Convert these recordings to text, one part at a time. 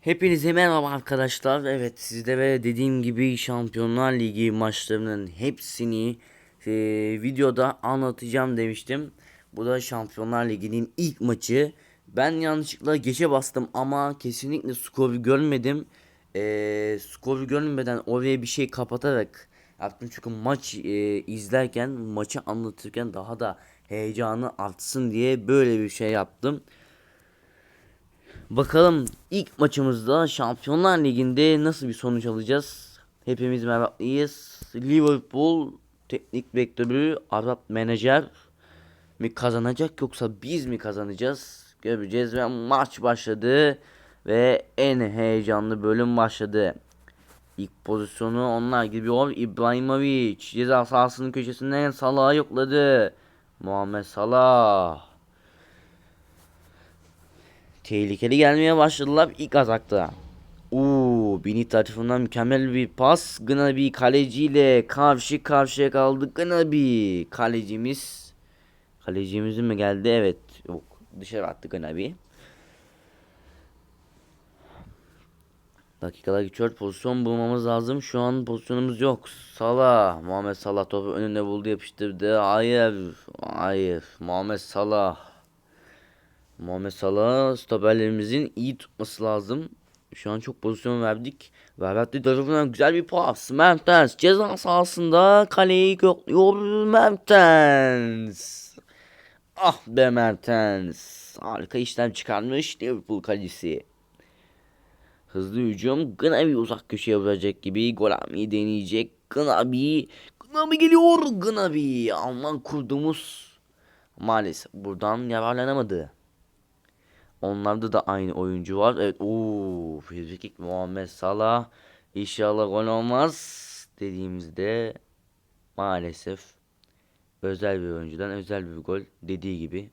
Hepinize merhaba arkadaşlar. Evet sizlere dediğim gibi Şampiyonlar Ligi maçlarının hepsini e, videoda anlatacağım demiştim. Bu da Şampiyonlar Ligi'nin ilk maçı. Ben yanlışlıkla geçe bastım ama kesinlikle skoru görmedim. E, skoru görmeden oraya bir şey kapatarak yaptım. Çünkü maç e, izlerken, maçı anlatırken daha da heyecanı artsın diye böyle bir şey yaptım. Bakalım ilk maçımızda Şampiyonlar Ligi'nde nasıl bir sonuç alacağız? Hepimiz meraklıyız. Liverpool teknik direktörü Arap menajer mi kazanacak yoksa biz mi kazanacağız? Göreceğiz ve maç başladı ve en heyecanlı bölüm başladı. İlk pozisyonu onlar gidiyor. İbrahimovic ceza sahasının köşesinden Salah'a yokladı. Muhammed Salah. Tehlikeli gelmeye başladılar ilk atakta. Uuu Bini tarafından mükemmel bir pas. Gnabi kaleciyle karşı karşıya kaldı. Gnabi kalecimiz. Kalecimizin mi geldi? Evet. Yok. Dışarı attı Gnabi. Dakikalar geçiyor. Pozisyon bulmamız lazım. Şu an pozisyonumuz yok. Salah. Muhammed Salah topu önünde buldu yapıştırdı. Hayır. Hayır. Muhammed Salah. Muhammed Salah stoperlerimizin iyi tutması lazım. Şu an çok pozisyon verdik. Verratti tarafından güzel bir pas. Mertens ceza sahasında kaleyi gökliyor Mertens. Ah be Mertens. Harika işlem çıkarmış Liverpool kalecisi. Hızlı hücum. Gnabry uzak köşeye vuracak gibi. Gol atmayı deneyecek. Gnabry. Gnabry geliyor. Gnabry. Alman kurduğumuz maalesef buradan yararlanamadı. Onlarda da aynı oyuncu var. Evet. Ooo. Frikik Muhammed Salah. İnşallah gol olmaz. Dediğimizde maalesef özel bir oyuncudan özel bir gol dediği gibi.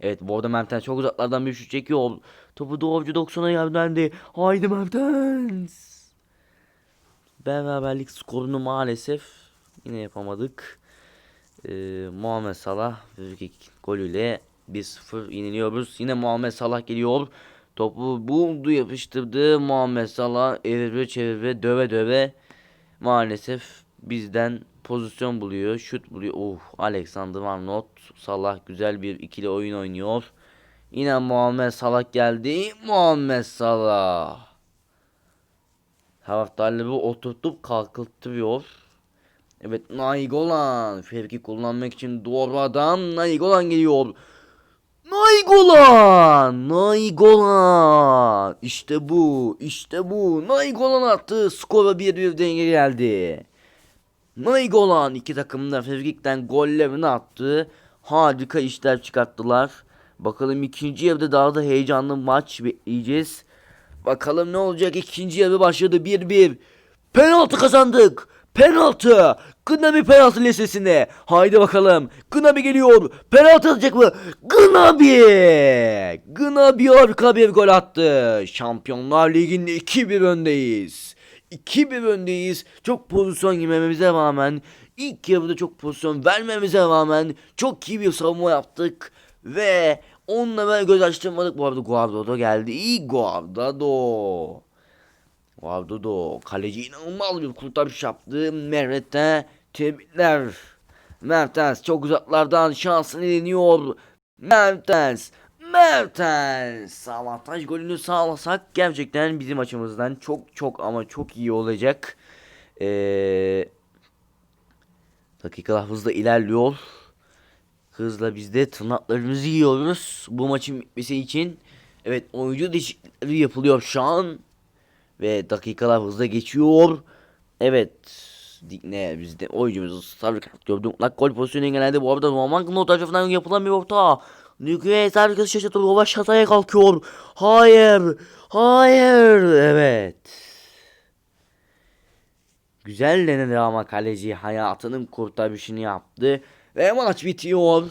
Evet bu arada Mertens çok uzaklardan bir şut çekiyor. Topu doğrucu 90'a yönlendi. Haydi Mertens. Beraberlik skorunu maalesef yine yapamadık. Ee, Muhammed Salah frikik golüyle 1-0 yeniliyoruz. Yine Muhammed Salah geliyor. Topu buldu yapıştırdı. Muhammed Salah evirve çevirve döve döve maalesef bizden pozisyon buluyor. Şut buluyor. Oh Alexander Arnold Salah güzel bir ikili oyun oynuyor. Yine Muhammed Salah geldi. Muhammed Salah. Taraftarları oturtup kalkıttırıyor. Evet Nainggolan. Fevki kullanmak için doğru adam. Nainggolan geliyor. Nainggolan! Nainggolan! İşte bu, işte bu. Nainggolan attı. Skora bir bir denge geldi. Nainggolan iki takım da Frikik'ten gollerini attı. Harika işler çıkarttılar. Bakalım ikinci yarıda daha da heyecanlı maç bekleyeceğiz. Bakalım ne olacak ikinci yarı başladı 1-1. Penaltı kazandık. Penaltı. Gnabi penaltı listesinde. Haydi bakalım. Gnabi geliyor. Penaltı atacak mı? Gnabi. Gnabi harika bir gol attı. Şampiyonlar Ligi'nde 2-1 öndeyiz. 2-1 öndeyiz. Çok pozisyon girmemize rağmen ilk yarıda çok pozisyon vermemize rağmen çok iyi bir savunma yaptık ve onunla göz açtırmadık. Bu arada Guardado geldi. İyi Guardado. Guardado kaleci inanılmaz bir kurtarış yaptı. Mehmet'e tebrikler. Mertens çok uzaklardan şansını deniyor. Mertens. Mertens. Avantaj golünü sağlasak gerçekten bizim açımızdan çok çok ama çok iyi olacak. Ee, dakikalar hızla ilerliyor. Hızla biz de tırnaklarımızı yiyoruz. Bu maçın bitmesi için. Evet oyuncu değişiklikleri yapılıyor şu an. Ve dakikalar hızla geçiyor. Evet. Ne bizde oyuncumuz sarı kart gördük. Mutlak gol pozisyonu engellendi. Bu arada Roman Knot tarafından yapılan bir orta. Nükleer herkes şaşırtıyor. Rova şataya kalkıyor. Hayır. Hayır. Evet. Güzel denedi ama kaleci hayatının kurtarışını yaptı. Ve maç bitiyor.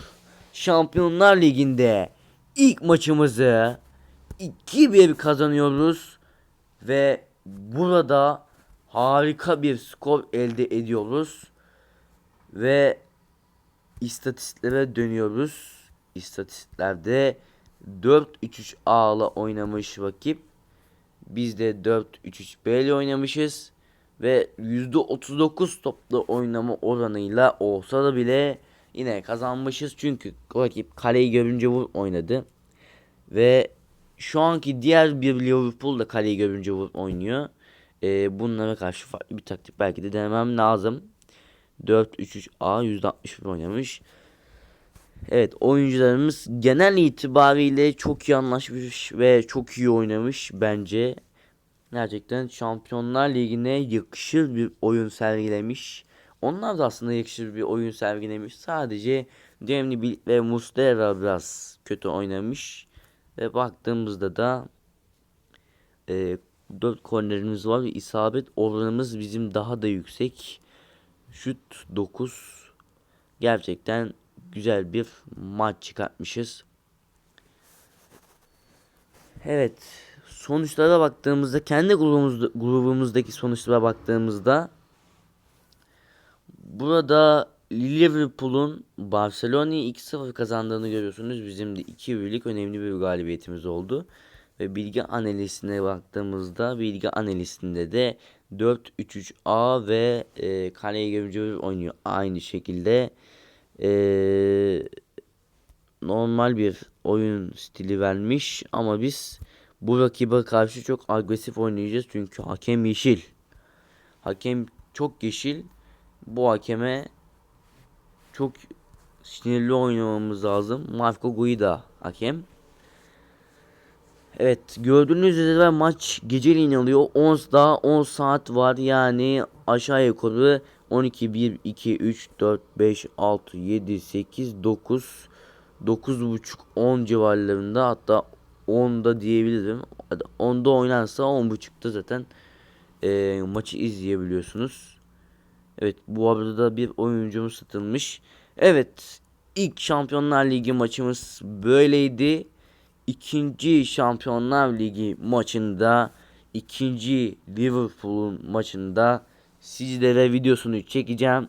Şampiyonlar Ligi'nde ilk maçımızı 2-1 kazanıyoruz. Ve burada harika bir skor elde ediyoruz. Ve istatistiklere dönüyoruz. İstatistiklerde 4-3-3 ağla oynamış rakip Biz de 4-3-3-B ile oynamışız. Ve %39 toplu oynama oranıyla olsa da bile yine kazanmışız. Çünkü rakip kaleyi görünce vur oynadı. Ve şu anki diğer bir Liverpool da kaleyi görünce vur oynuyor. Ee, bunlara karşı farklı bir taktik belki de denemem lazım. 4-3-3-A %61 oynamış. Evet oyuncularımız genel itibariyle çok iyi anlaşmış ve çok iyi oynamış bence. Gerçekten Şampiyonlar Ligi'ne yakışır bir oyun sergilemiş. Onlar da aslında yakışır bir oyun sergilemiş. Sadece Demli ve Muslera biraz kötü oynamış. Ve baktığımızda da e, 4 kornerimiz var ve isabet oranımız bizim daha da yüksek. Şut 9. Gerçekten güzel bir maç çıkartmışız. Evet. Sonuçlara baktığımızda kendi grubumuzda, grubumuzdaki sonuçlara baktığımızda burada Liverpool'un Barcelona'yı 2-0 kazandığını görüyorsunuz. Bizim de 2 birlik önemli bir galibiyetimiz oldu. Ve bilgi analizine baktığımızda bilgi analizinde de 4-3-3-A ve e, kaleye görünce oynuyor. Aynı şekilde e, normal bir oyun stili vermiş ama biz bu rakibe karşı çok agresif oynayacağız çünkü hakem yeşil. Hakem çok yeşil. Bu hakeme çok sinirli oynamamız lazım. Marco Guida hakem. Evet gördüğünüz üzere maç geceliğin alıyor. 10 daha 10 saat var yani aşağı yukarı 12 1 2 3 4 5 6 7 8 9 9.5 10 civarlarında hatta 10'da diyebilirim. 10'da oynansa 10.5'ta zaten e, maçı izleyebiliyorsunuz. Evet bu arada da bir oyuncumuz satılmış. Evet ilk Şampiyonlar Ligi maçımız böyleydi. İkinci Şampiyonlar Ligi maçında ikinci Liverpool'un maçında sizlere videosunu çekeceğim.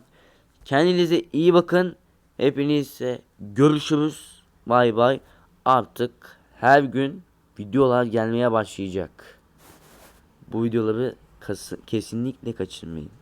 Kendinize iyi bakın. Hepinizle görüşürüz. Bay bay. Artık her gün videolar gelmeye başlayacak. Bu videoları kesinlikle kaçırmayın.